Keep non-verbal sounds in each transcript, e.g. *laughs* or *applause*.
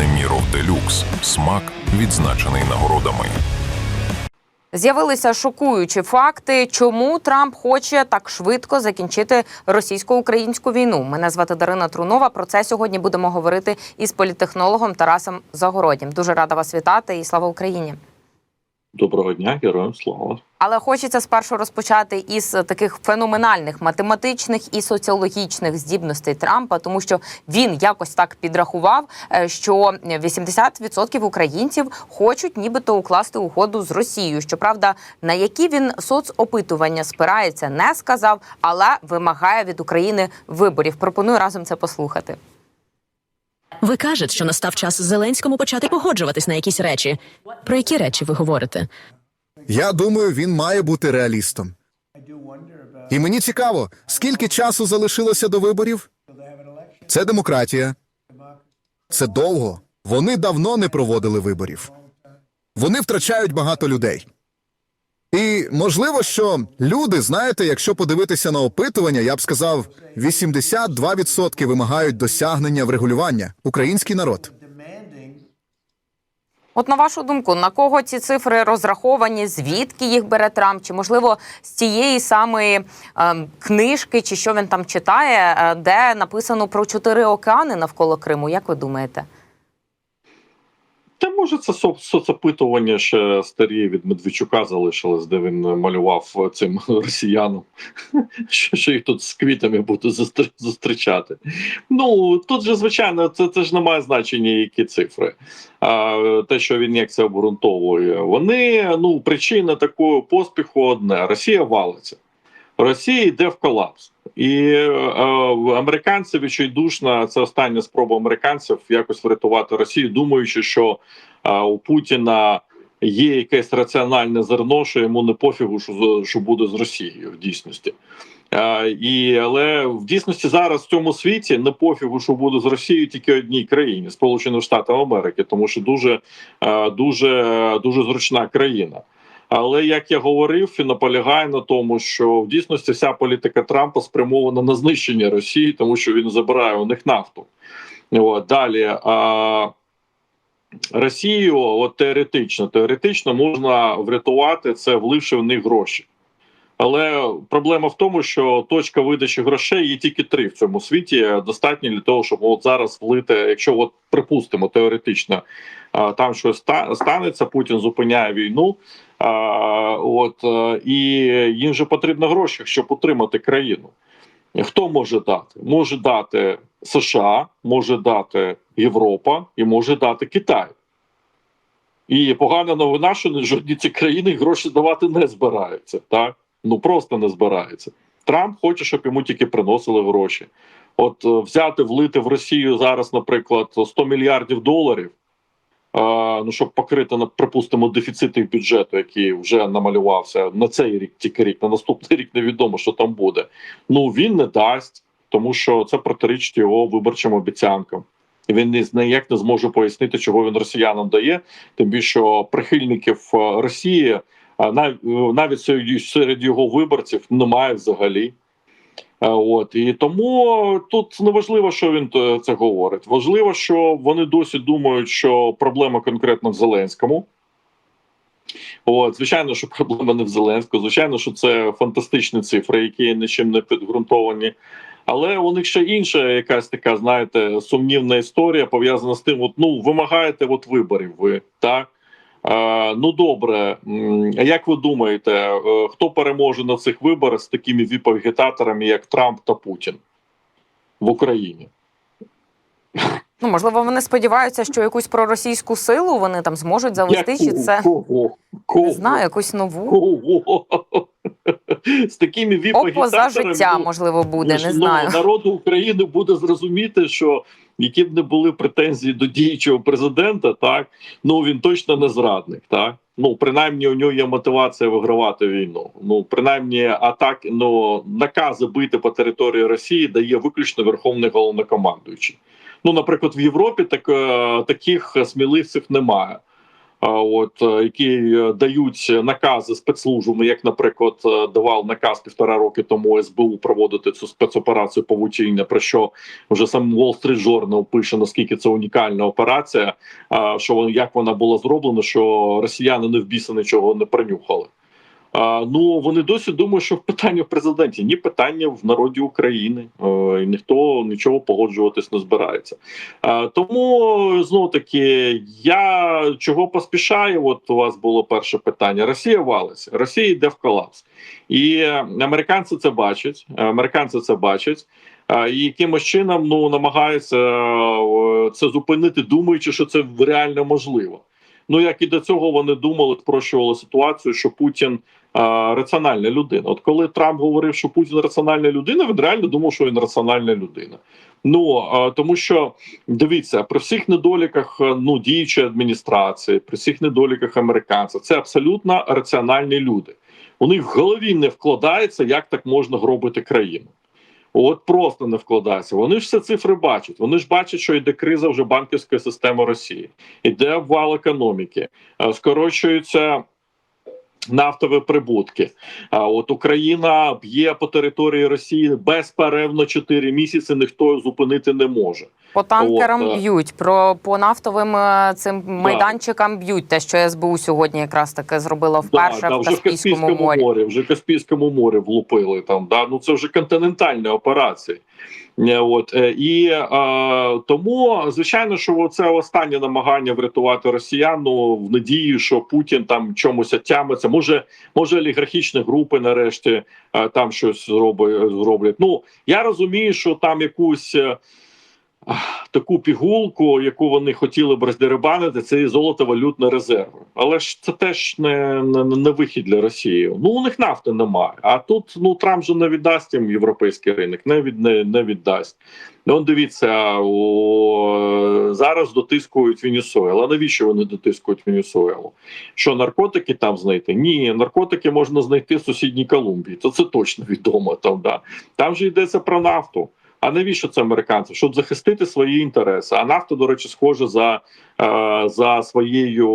Неміров Делюкс. Смак відзначений нагородами. З'явилися шокуючі факти, чому Трамп хоче так швидко закінчити російсько-українську війну. Мене звати Дарина Трунова. Про це сьогодні будемо говорити із політехнологом Тарасом Загороднім. Дуже рада вас вітати і слава Україні. Доброго дня, героям слава. Але хочеться спершу розпочати із таких феноменальних математичних і соціологічних здібностей Трампа, тому що він якось так підрахував, е, що 80% українців хочуть нібито укласти угоду з Росією. Щоправда, на які він соцопитування спирається, не сказав, але вимагає від України виборів. Пропоную разом це послухати. Ви кажете, що настав час Зеленському почати погоджуватись на якісь речі. Про які речі ви говорите? Я думаю, він має бути реалістом. І мені цікаво, скільки часу залишилося до виборів? Це демократія. Це довго. Вони давно не проводили виборів. Вони втрачають багато людей. І можливо, що люди, знаєте, якщо подивитися на опитування, я б сказав, 82% вимагають досягнення врегулювання. Український народ. От на вашу думку, на кого ці цифри розраховані? Звідки їх бере Трамп? Чи можливо з тієї самої е, книжки, чи що він там читає, е, де написано про чотири океани навколо Криму? Як ви думаєте? Та може це со- соцопитування ще старі від Медведчука залишилось, де він малював цим *laughs* росіянам, *laughs* що, що їх тут з квітами буде зустр- зустрічати. Ну тут же звичайно, це, це ж не має значення, які цифри. А, те, що він як це обґрунтовує, вони ну причина такого поспіху одне: Росія валиться. Росія йде в колапс, і е, американці відчайдушно це остання спроба американців якось врятувати Росію, думаючи, що е, у Путіна є якесь раціональне зерно, що йому не пофігу, що, що буде з Росією в дійсності. Е, і, але в дійсності зараз в цьому світі не пофігу, що буде з Росією тільки одній країні Сполучених Штатів Америки, тому що дуже, е, дуже, дуже зручна країна. Але як я говорив, і наполягаю на тому, що в дійсності вся політика Трампа спрямована на знищення Росії, тому що він забирає у них нафту. От, далі а, Росію, от теоретично, теоретично можна врятувати це, вливши в них гроші. Але проблема в тому, що точка видачі грошей є тільки три в цьому світі. Достатньо для того, щоб от зараз влити, якщо от припустимо теоретично, там щось станеться, Путін зупиняє війну. От е, і їм же потрібно гроші, щоб утримати країну. Хто може дати? Може дати США, може дати Європа і може дати Китай. І погана новина, що жодні ці країни гроші давати не збираються. Так? Ну просто не збираються. Трамп хоче, щоб йому тільки приносили гроші. От е, взяти, влити в Росію зараз, наприклад, 100 мільярдів доларів. Ну, щоб покрити, припустимо, дефіцит бюджету, який вже намалювався на цей рік, тільки рік, на наступний *laughs* рік невідомо, що там буде. Ну він не дасть, тому що це протирічить його виборчим обіцянкам. І він ні- ніяк не зможе пояснити, чого він росіянам дає. Тим більше прихильників е, Росії е, навіть серед його виборців немає взагалі. Е, От і тому тут не важливо, що він е, це говорить. Важливо, що вони досі думають, що проблема конкретно в Зеленському. От, звичайно, що проблема не в Зеленському. Звичайно, що це фантастичні цифри, які нічим не підґрунтовані. Але у них ще інша якась така, знаєте, сумнівна історія пов'язана з тим, от ну вимагаєте от виборів. Ви так. Е, ну добре, а як ви думаєте, е, хто переможе на цих виборах з такими віп-агітаторами, як Трамп та Путін в Україні? Ну можливо, вони сподіваються, що якусь проросійську силу вони там зможуть завести, чи це кого? Кого? не знаю, якусь нову Кого? З такими віп-агітаторами? Опо за життя, можливо, буде. ну, Не знаю. Ну, народу України буде зрозуміти, що які б не були претензії до діючого президента, так ну він точно не зрадник. Так ну принаймні у нього є мотивація вигравати війну. Ну принаймні, атак ну накази бити по території Росії дає виключно верховний головнокомандуючий. Ну, наприклад, в Європі так, е, таких сміливців немає. От е, які е, дають накази спецслужбами, як, наприклад, е, давав наказ півтора роки тому СБУ проводити цю спецоперацію павутіння, про що вже сам Wall Street Journal пише наскільки це унікальна операція, що як вона була зроблена, що росіяни не в біса нічого не принюхали. Ну вони досі думають, що питання в президенті, ні питання в народі України, е, і ніхто нічого погоджуватись не збирається. Тому знову таки, я чого поспішаю? От у вас було перше питання: Росія валиться, Росія йде в колапс, і американці це бачать. Американці це бачать. І якимось чином ну намагаються е, це зупинити, думаючи, що це реально можливо. Ну як і до цього вони думали, спрощували ситуацію, що Путін раціональна людина. От коли Трамп говорив, що Путін раціональна людина, він реально думав, що він раціональна людина. Ну тому що дивіться, при всіх недоліках е, ну діючої адміністрації, при всіх недоліках американців, це абсолютно раціональні люди. У них в голові не вкладається, як так можна гробити країну. От просто не вкладається. Вони ж все цифри бачать. Вони ж бачать, що йде криза вже банківської системи Росії, іде обвал економіки, е, скорочуються нафтові прибутки. А от Україна б'є по території Росії безперервно 4 місяці. Ніхто зупинити не може. По танкерам От, е. б'ють, про по нафтовим е, цим майданчикам б'ють. Те, що СБУ сьогодні якраз таки зробило вперше да, вже в Каспійському Каспійському морі. морі. Вже Каспійському морі влупили там. Да? Ну це вже континентальні операції. Е, От е, і тому, звичайно, що це останнє намагання врятувати росіян ну, в надії, що Путін там чомусь тямиться. Може, може олігархічні групи нарешті е, там щось зроблять. Ну я розумію, що там якусь. Таку пігулку, яку вони хотіли б роздеребанити, це і золотовалютні резерви. Але ж це теж не, не, не вихід для Росії. Ну у них нафти немає. А тут ну Трамп же не віддасть їм європейський ринок, не від не, не віддасть. Ну, дивіться, о, зараз дотискують Венесуелу. А навіщо вони дотискують Венесуелу? Що наркотики там знайти? Ні, наркотики можна знайти в сусідній Колумбії. То це точно відомо. Там да там же йдеться про нафту. А навіщо це американцям? Щоб захистити свої інтереси. А нафта, до речі, схожа за, е, за своєю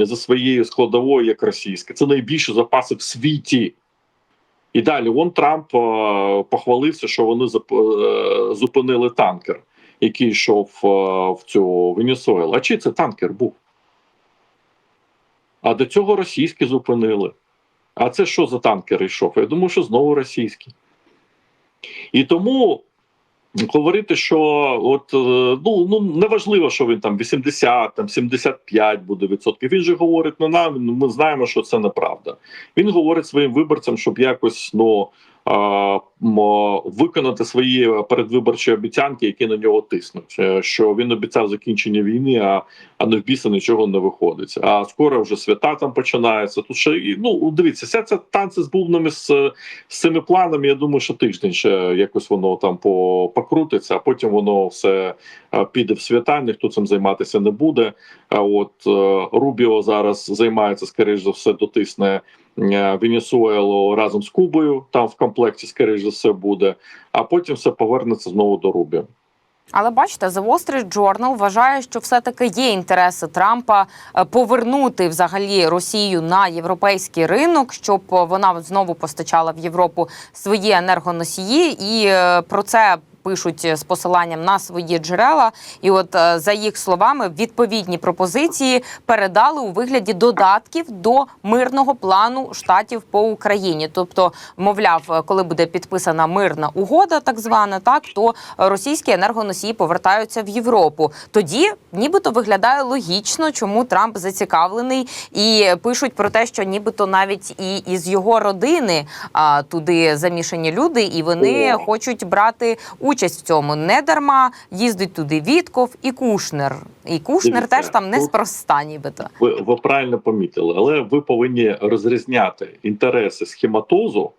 е, за своєю складовою, як російська. Це найбільші запаси в світі. І далі вон Трамп е, похвалився, що вони зупинили танкер, який йшов в цю Венесуелу. А чи це танкер був? А до цього російські зупинили. А це що за танкер йшов? Я думаю, що знову російський. І тому говорити, що от е, ну ну неважливо, що він там 80, там 75 буде відсотків. Він же говорить не нам. ну, Ми знаємо, що це неправда. Він говорить своїм виборцям, щоб якось ну виконати свої передвиборчі обіцянки, які на нього тиснуть. Е, Що він обіцяв закінчення війни, а, а не в біса нічого не виходить. А скоро вже свята там починаються. Тут ще і ну дивіться, вся ця танці з бубнами з, з цими планами. Я думаю, що тиждень ще якось воно там по, покрутиться, а потім воно все е, піде в свята. Ніхто цим займатися не буде. А от е, Рубіо зараз займається, скоріш за все, дотисне е, Венесуелу разом з Кубою. Там в комплекті, скоріш за все, буде. А потім все повернеться знову до Рубіо. Але бачите, The Wall Street Journal вважає, що все-таки є інтереси Трампа е, повернути взагалі Росію на європейський ринок, щоб вона знову постачала в Європу свої енергоносії, і е, про це. Пишуть з посиланням на свої джерела, і от е, за їх словами, відповідні пропозиції передали у вигляді додатків до мирного плану штатів по Україні. Тобто, мовляв, е, коли буде підписана мирна угода, так звана, так то російські енергоносії повертаються в Європу. Тоді, нібито, виглядає логічно, чому Трамп зацікавлений, і пишуть про те, що нібито навіть і із його родини а, туди замішані люди, і вони О. хочуть брати участь в цьому. Не дарма їздить туди Вітков і Кушнер. І Кушнер Дивіться, теж там неспроста, нібито. Ви, ви правильно помітили, але ви повинні розрізняти інтереси схематозу.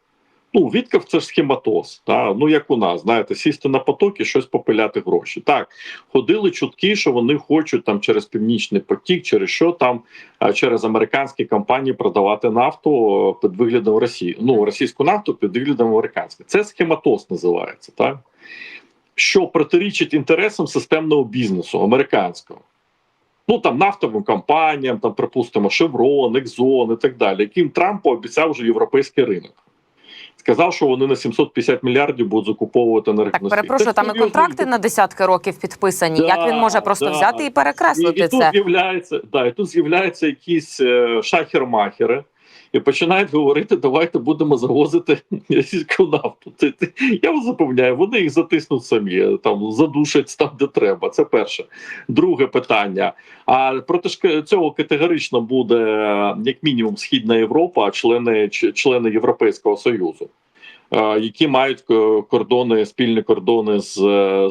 Ну, Вітков це ж схематоз. Та? Ну, як у нас, знаєте, сісти на поток і щось попиляти гроші. Так, ходили чутки, що вони хочуть там через північний потік, через що там, через американські компанії продавати нафту під виглядом Росії. Ну, російську нафту під виглядом американської. Це схематоз називається, так? Що протирічить інтересам системного бізнесу американського. Ну там нафтовим компаніям, там припустимо, Шеврон, Екзон і так далі, яким Трамп пообіцяв вже європейський ринок. Сказав, що вони на 750 мільярдів будуть закуповувати Так, енергоносії. перепрошую, там і контракти на десятки років підписані. Да, Як він може просто да. взяти і І, перекреслити і тут це? з'являється, да, і тут з'являються якісь е, шахер-махери і починають говорити: давайте будемо завозити російську нафту. Я вас запевняю, вони їх затиснуть самі, там задушать там, де треба. Це перше. Друге питання. А проти ж цього категорично буде як мінімум Східна Європа, члени члени Європейського Союзу. е, Які мають кордони, спільні кордони з,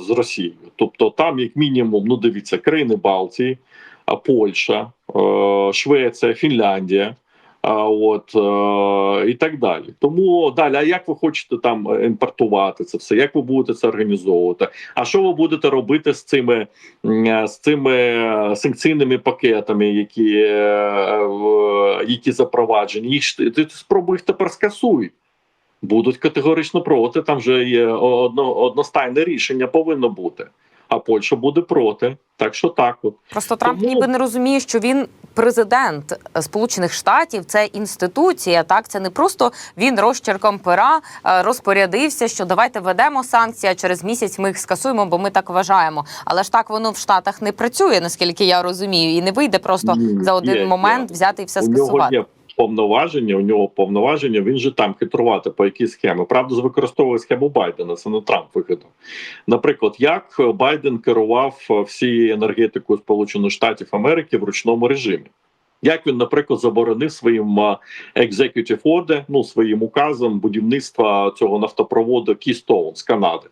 з Росією, тобто там, як мінімум, ну дивіться, країни Балтії, Польща, е, Швеція, Фінляндія, от е, і так далі. Тому далі, а як ви хочете там імпортувати це все? Як ви будете це організовувати? А що ви будете робити з цими з цими е, санкційними пакетами, які, е, які запроваджені? Їх ти- спробуй їх тепер скасуй. Будуть категорично проти. Там вже є одно, одностайне рішення повинно бути. А Польща буде проти. Так що так, от Просто Трамп Тому- ніби не розуміє, що він президент Сполучених Штатів, це інституція. Так, це не просто він розчерком пера е, розпорядився, що давайте ведемо санкції, а через місяць ми їх скасуємо, бо ми так вважаємо. Але ж так воно в Штатах не працює, наскільки я розумію, і не вийде просто Ні, за один є, момент є. взяти і все у нього скасувати. є повноваження. У нього повноваження. Він же там хитрувати по якій схемі. Правда, використовує схему Байдена. Це не Трамп вигадав. Наприклад, як Байден керував всією енергетикою Сполучених Штатів Америки в ручному режимі. Як він, наприклад, заборонив своїм executive order, ну своїм указом будівництва цього нафтопроводу Keystone з Канади?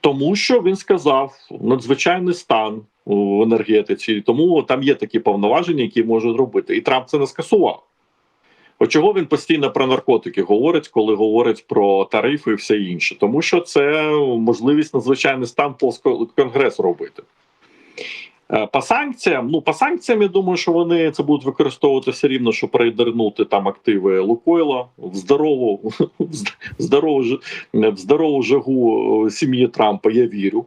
Тому що він сказав надзвичайний стан в енергетиці, тому там є такі повноваження, які можуть робити. І Трамп це не скасував. От чого він постійно про наркотики говорить, коли говорить про тарифи і все інше? Тому що це можливість надзвичайний стан конгрес робити. Е, По санкціям, ну по санкціям, я думаю, що вони це будуть використовувати все рівно, щоб перевернути там активи Лукойла в здорову, *laughs* в здорову, в здорову жагу е, сім'ї Трампа. Я вірю,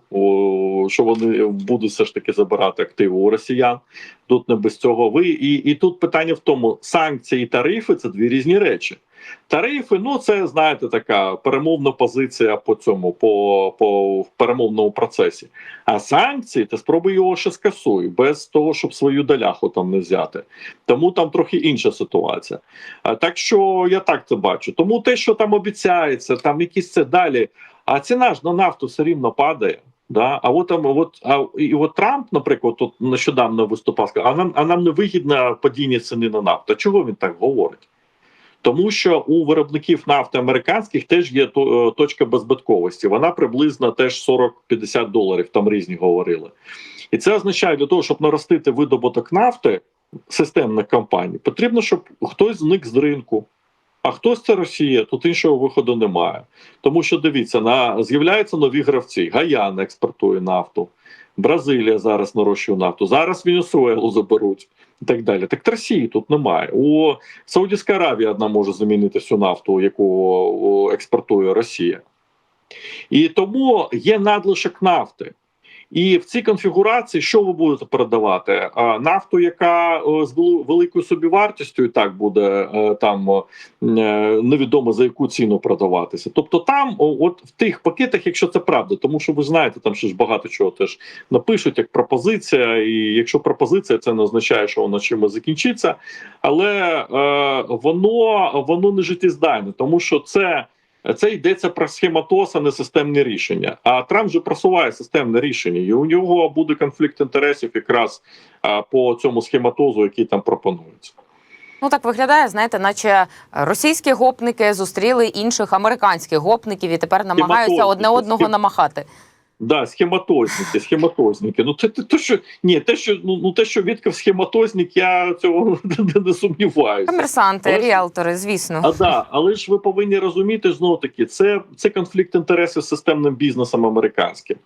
що вони будуть все ж таки забирати активи у росіян. Тут не без цього ви. І, і тут питання в тому: санкції і тарифи це дві різні речі. Тарифи, ну це знаєте, така перемовна позиція по цьому, по, по перемовному процесі. А санкції ти спробуй його ще скасуй, без того, щоб свою доляху там не взяти. Тому там трохи інша ситуація. А, так що я так це бачу. Тому те, що там обіцяється, там якісь це далі. А ціна ж на нафту все рівно падає. Да? А от там, от, а, і от Трамп, наприклад, тут нещодавно виступав, сказав, а нам, а нам не вигідно падіння ціни на нафту. Чого він так говорить? Тому що у виробників нафти американських теж є е, точка беззбитковості. Вона приблизно теж 40-50 доларів, там різні говорили. І це означає для того, щоб наростити видобуток нафти системних компаній, потрібно, щоб хтось зник з ринку. А хтось це Росія, тут іншого виходу немає. Тому що дивіться, на з'являються нові гравці. Гаяна експортує нафту, Бразилія зараз нарощує нафту. Зараз Венесуелу заберуть і так далі. Так Росії тут немає. У Саудівська Аравія одна може замінити всю нафту, яку експортує Росія. І тому є надлишок нафти. І в цій конфігурації, що ви будете продавати? Нафту, яка з вели- великою собівартістю, і так буде е, там е, невідомо за яку ціну продаватися. Тобто, там, от в тих пакетах, якщо це правда, тому що ви знаєте, там ще ж багато чого теж напишуть як пропозиція. І якщо пропозиція, це не означає, що вона чимось закінчиться, але е, воно воно не життєздайне, тому що це. Це йдеться про схематоз, а не системне рішення. А Трамп вже просуває системне рішення, і у нього буде конфлікт інтересів якраз по цьому схематозу, який там пропонується. Ну так виглядає, знаєте, наче російські гопники зустріли інших американських гопників і тепер намагаються одне одного схем- намахати. Да, схематозники, схематозники. Ну те, те, те, що ні, те, що ну, ну те, що Вітков схематозник, я цього *laughs* не, не сумніваюся. Комерсанти, Але ж- звісно. А да, але ж ви повинні розуміти знову таки, це, це конфлікт інтересів з системним бізнесом американським.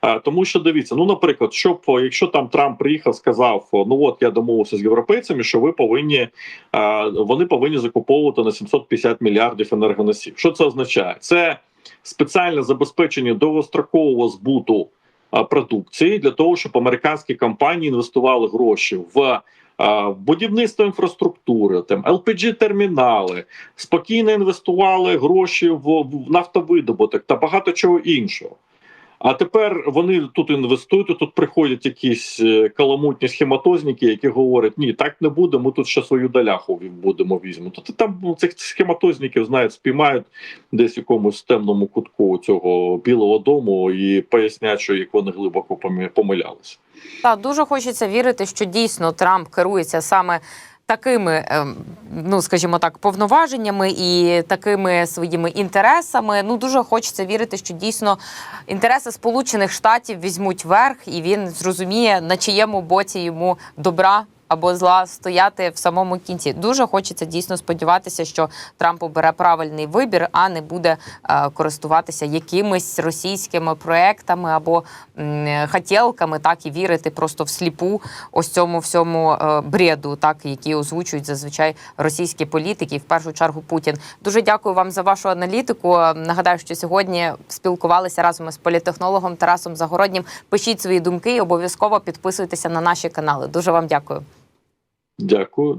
А, тому що дивіться, ну наприклад, щоб якщо там Трамп приїхав, сказав: ну от я домовився з європейцями, що ви повинні а, вони повинні закуповувати на 750 мільярдів енергоносів. Що це означає? Це спеціальне забезпечення довгострокового збуту продукції для того, щоб американські компанії інвестували гроші в. Будівництво інфраструктури, там lpg термінали, спокійно інвестували гроші в, в нафтовидобуток та багато чого іншого. А тепер вони тут інвестують, тут приходять якісь е, каламутні схематозники, які говорять: ні, так не буде. Ми тут ще свою доляху будемо візьмемо. То там ну, цих схематозніків знають, спіймають десь якомусь темному кутку цього білого дому і пояснять, що як вони глибоко помилялися. Так, дуже хочеться вірити, що дійсно Трамп керується саме такими, ем, ну скажімо так, повноваженнями і такими своїми інтересами. Ну дуже хочеться вірити, що дійсно інтереси Сполучених Штатів візьмуть верх, і він зрозуміє, на чиєму боці йому добра. Або зла стояти в самому кінці. Дуже хочеться дійсно сподіватися, що Трамп обере правильний вибір, а не буде е, користуватися якимись російськими проектами або хотілками, так і вірити просто всліпу ось цьому всьому е, бреду, так які озвучують зазвичай російські політики, в першу чергу Путін. Дуже дякую вам за вашу аналітику. Нагадаю, що сьогодні спілкувалися разом із політехнологом Тарасом Загороднім. Пишіть свої думки і обов'язково підписуйтеся на наші канали. Дуже вам дякую. Дякую.